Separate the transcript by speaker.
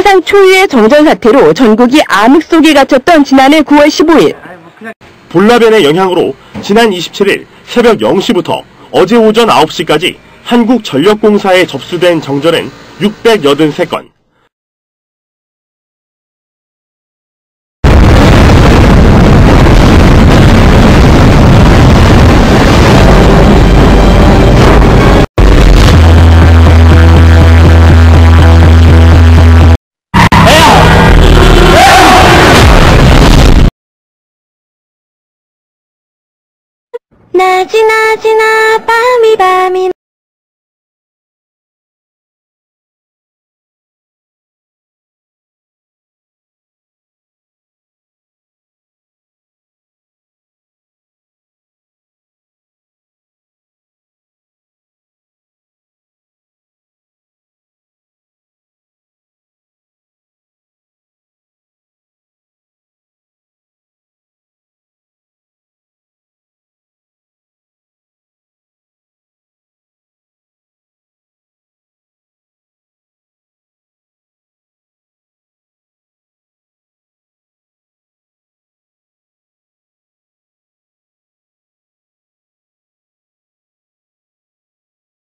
Speaker 1: 사상 초유의 정전 사태로 전국이 암흑 속에 갇혔던 지난해 9월 15일
Speaker 2: 볼라벤의 영향으로 지난 27일 새벽 0시부터 어제 오전 9시까지 한국전력공사에 접수된 정전은 683건.
Speaker 1: 낮이 낮이나 밤이 밤이